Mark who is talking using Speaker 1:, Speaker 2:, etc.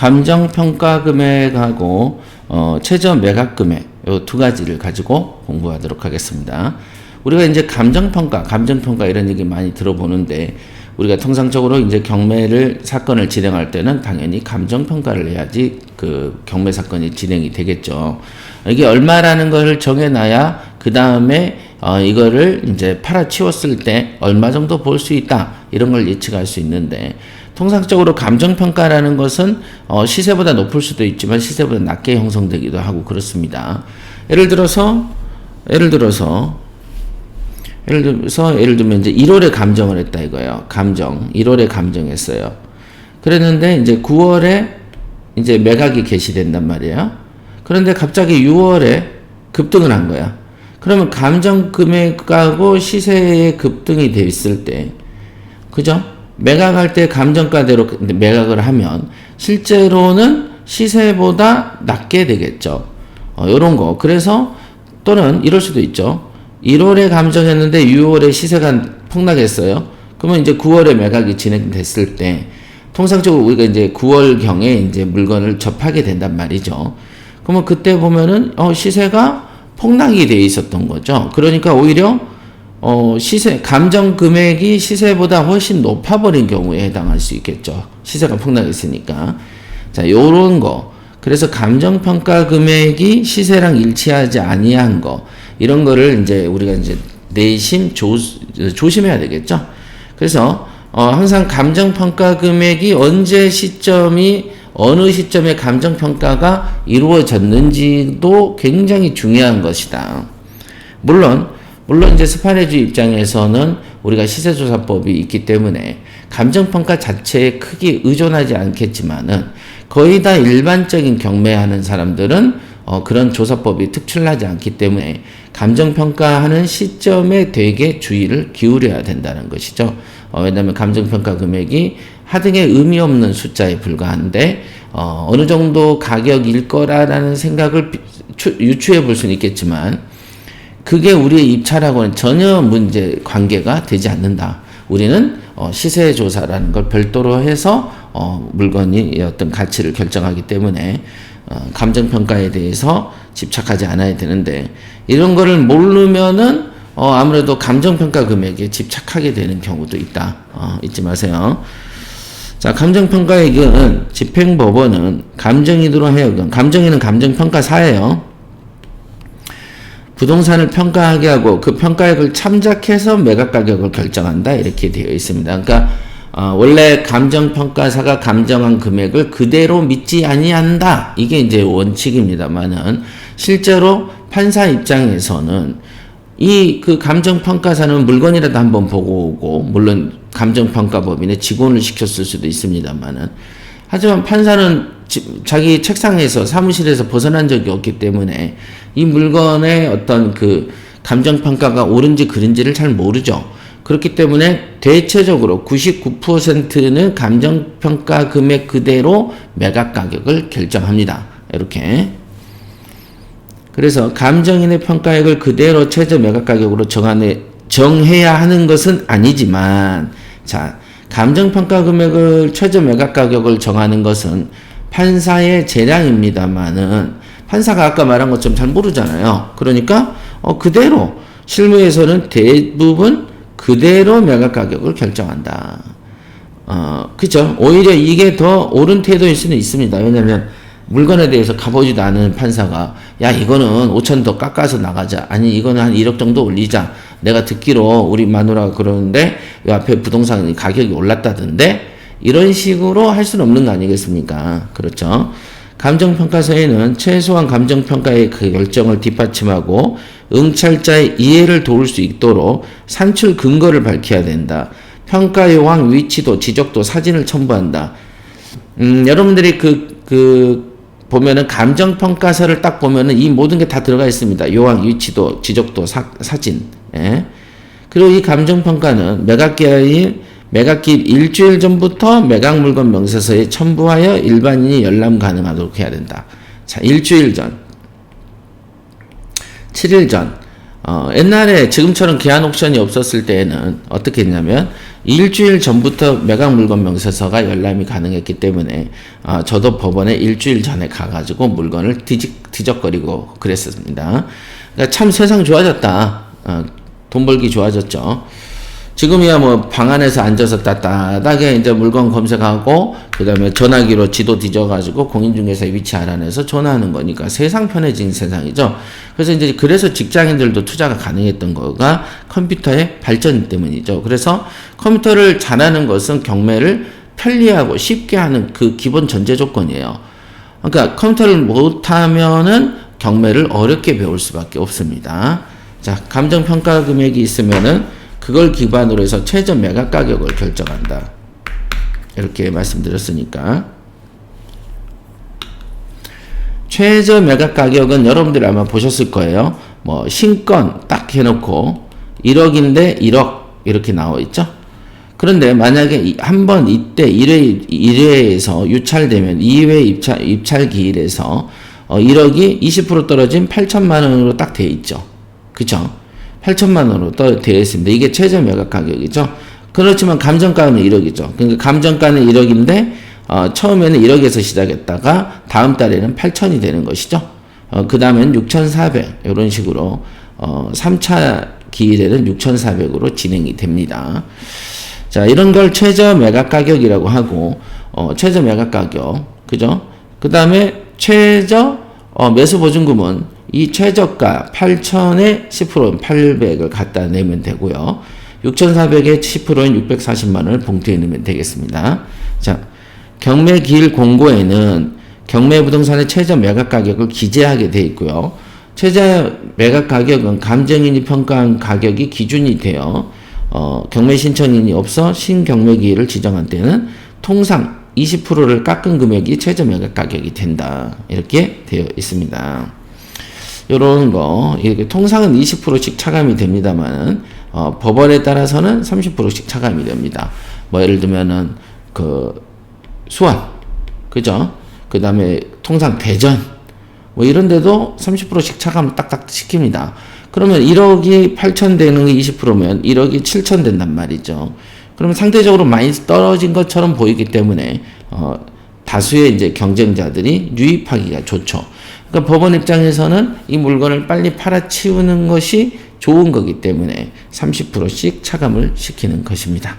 Speaker 1: 감정 평가 금액하고 어, 최저 매각 금액 요두 가지를 가지고 공부하도록 하겠습니다. 우리가 이제 감정 평가, 감정 평가 이런 얘기 많이 들어보는데 우리가 통상적으로 이제 경매를 사건을 진행할 때는 당연히 감정 평가를 해야지 그 경매 사건이 진행이 되겠죠. 이게 얼마라는 걸 정해놔야 그 다음에 어 이거를 이제 팔아치웠을 때 얼마 정도 볼 수 있다 이런 걸 예측할 수 있는데 통상적으로 감정 평가라는 것은 어 시세보다 높을 수도 있지만 시세보다 낮게 형성되기도 하고 그렇습니다. 예를 들어서 예를 들어서 예를 들어서 예를 들면 이제 1월에 감정을 했다 이거예요. 감정 1월에 감정했어요. 그랬는데 이제 9월에 이제 매각이 개시된단 말이에요. 그런데 갑자기 6월에 급등을 한 거야. 그러면 감정 금액하고 시세의 급등이 돼 있을 때, 그죠? 매각할 때 감정가대로 매각을 하면 실제로는 시세보다 낮게 되겠죠. 어, 요런 거. 그래서 또는 이럴 수도 있죠. 1월에 감정했는데 6월에 시세가 폭락했어요. 그러면 이제 9월에 매각이 진행됐을 때 통상적으로 우리가 이제 9월 경에 이제 물건을 접하게 된단 말이죠. 그러면 그때 보면은 어 시세가 폭락이 돼 있었던 거죠. 그러니까 오히려 어 시세 감정 금액이 시세보다 훨씬 높아버린 경우에 해당할 수 있겠죠. 시세가 폭락했으니까. 자, 요런 거. 그래서 감정 평가 금액이 시세랑 일치하지 아니한 거. 이런 거를 이제 우리가 이제 내심 조, 조심해야 되겠죠. 그래서 어 항상 감정 평가 금액이 언제 시점이 어느 시점에 감정 평가가 이루어졌는지도 굉장히 중요한 것이다. 물론 물론 이제 스파레주 입장에서는 우리가 시세조사법이 있기 때문에 감정평가 자체에 크게 의존하지 않겠지만은 거의 다 일반적인 경매하는 사람들은 어, 그런 조사법이 특출나지 않기 때문에 감정평가하는 시점에 되게 주의를 기울여야 된다는 것이죠. 어, 왜냐하면 감정평가 금액이 하등의 의미 없는 숫자에 불과한데 어, 어느 정도 가격일 거라라는 생각을 추, 유추해 볼 수는 있겠지만 그게 우리의 입찰하고는 전혀 문제 관계가 되지 않는다. 우리는 어, 시세 조사라는 걸 별도로 해서 어, 물건이 어떤 가치를 결정하기 때문에 어, 감정 평가에 대해서 집착하지 않아야 되는데 이런 거를 모르면은 어, 아무래도 감정 평가 금액에 집착하게 되는 경우도 있다. 어, 잊지 마세요. 자, 감정평가액은 집행법원은 감정인으로 하여금, 감정인은 감정평가사예요. 부동산을 평가하게 하고 그 평가액을 참작해서 매각 가격을 결정한다 이렇게 되어 있습니다. 그러니까 어, 원래 감정평가사가 감정한 금액을 그대로 믿지 아니한다 이게 이제 원칙입니다만은 실제로 판사 입장에서는 이 그 감정평가사는 물건이라도 한번 보고 오고 물론 감정평가법인에 직원을 시켰을 수도 있습니다만은 하지만 판사는 지, 자기 책상에서 사무실에서 벗어난 적이 없기 때문에 이 물건의 어떤 그 감정 평가가 옳은지 그른지를 잘 모르죠. 그렇기 때문에 대체적으로 99%는 감정 평가 금액 그대로 매각 가격을 결정합니다. 이렇게. 그래서 감정인의 평가액을 그대로 최저 매각 가격으로 정하는, 정해야 하는 것은 아니지만, 자, 감정 평가 금액을 최저 매각 가격을 정하는 것은 판사의 재량입니다만은 판사가 아까 말한 것처럼 잘 모르잖아요. 그러니까 어, 그대로 실무에서는 대부분 그대로 매각 가격을 결정한다. 어, 그죠? 오히려 이게 더 옳은 태도일 수는 있습니다. 왜냐면 물건에 대해서 가보지도 않은 판사가 야 이거는 5천 더 깎아서 나가자 아니 이거는 한 1억 정도 올리자 내가 듣기로 우리 마누라가 그러는데 이 앞에 부동산 가격이 올랐다던데 이런 식으로 할 수는 없는 거 아니겠습니까 그렇죠 감정평가서에는 최소한 감정평가의 그 결정을 뒷받침하고 응찰자의 이해를 도울 수 있도록 산출 근거를 밝혀야 된다 평가 요항 위치도 지적도 사진을 첨부한다 음, 여러분들이 그, 그, 보면은 감정평가서를 딱 보면은 이 모든 게 다 들어가 있습니다. 요항, 위치도, 지적도, 사, 사진. 예. 그리고 이 감정평가는 매각기일, 매각기일 일주일 전부터 매각 물건 명세서에 첨부하여 일반인이 열람 가능하도록 해야 된다. 자, 일주일 전, 7일 전, 어, 옛날에 지금처럼 기한 옵션이 없었을 때에는 어떻게 했냐면 일주일 전부터 매각 물건 명세서가 열람이 가능했기 때문에 아, 저도 법원에 일주일 전에 가가지고 물건을 뒤적, 뒤적거리고 그랬습니다. 그러니까 참 세상 좋아졌다. 어, 돈 벌기 좋아졌죠. 지금이야 뭐 방 안에서 앉아서 따뜻하게 이제 물건 검색하고 그다음에 전화기로 지도 뒤져가지고 공인중개사의 위치 알아내서 전화하는 거니까 세상 편해진 세상이죠. 그래서 이제 그래서 직장인들도 투자가 가능했던 거가 컴퓨터의 발전 때문이죠. 그래서 컴퓨터를 잘하는 것은 경매를 편리하고 쉽게 하는 그 기본 전제 조건이에요. 그러니까 컴퓨터를 못하면은 경매를 어렵게 배울 수밖에 없습니다. 자, 감정 평가 금액이 있으면은 그걸 기반으로 해서 최저 매각 가격을 결정한다. 이렇게 말씀드렸으니까 최저 매각 가격은 여러분들이 아마 보셨을 거예요. 뭐 신건 딱 해놓고 1억인데 1억 이렇게 나와 있죠. 그런데 만약에 한 번 이때 1회 1회에서 유찰되면 2회 입찰 입찰 기일에서 어 1억이 20% 떨어진 8천만 원으로 딱 돼 있죠. 그죠? 8천만 원으로 떠 되어 있습니다. 이게 최저 매각 가격이죠. 그렇지만 감정가는 1억이죠. 그러니까 감정가는 1억인데 어, 처음에는 1억에서 시작했다가 다음 달에는 8천이 되는 것이죠. 어, 그 다음엔 6,400 이런 식으로 어, 3차 기일에는 6,400으로 진행이 됩니다. 자 이런 걸 최저 매각 가격이라고 하고 어, 최저 매각 가격 그죠? 그 다음에 최저 어, 매수 보증금은 이 최저가 8천에 10%인 800을 갖다 내면 되고요. 6,400에 10%인 640만 원을 봉투에 넣으면 되겠습니다. 자, 경매 기일 공고에는 경매 부동산의 최저 매각 가격을 기재하게 돼 있고요. 최저 매각 가격은 감정인이 평가한 가격이 기준이 되어 어, 경매 신청인이 없어 신경매 기일을 지정한 때는 통상 20%를 깎은 금액이 최저 매각 가격이 된다. 이렇게 되어 있습니다. 요런 거, 이렇게 통상은 20%씩 차감이 됩니다만, 어, 법원에 따라서는 30%씩 차감이 됩니다. 뭐, 예를 들면은, 그, 수원, 그죠? 그 다음에 통상 대전, 뭐, 이런 데도 30%씩 차감을 딱딱 시킵니다. 그러면 1억이 8천 되는 게 20%면 1억이 7천 된단 말이죠. 그러면 상대적으로 많이 떨어진 것처럼 보이기 때문에, 어, 다수의 이제 경쟁자들이 유입하기가 좋죠. 그러니까 법원 입장에서는 이 물건을 빨리 팔아치우는 것이 좋은 거기 때문에 30%씩 차감을 시키는 것입니다.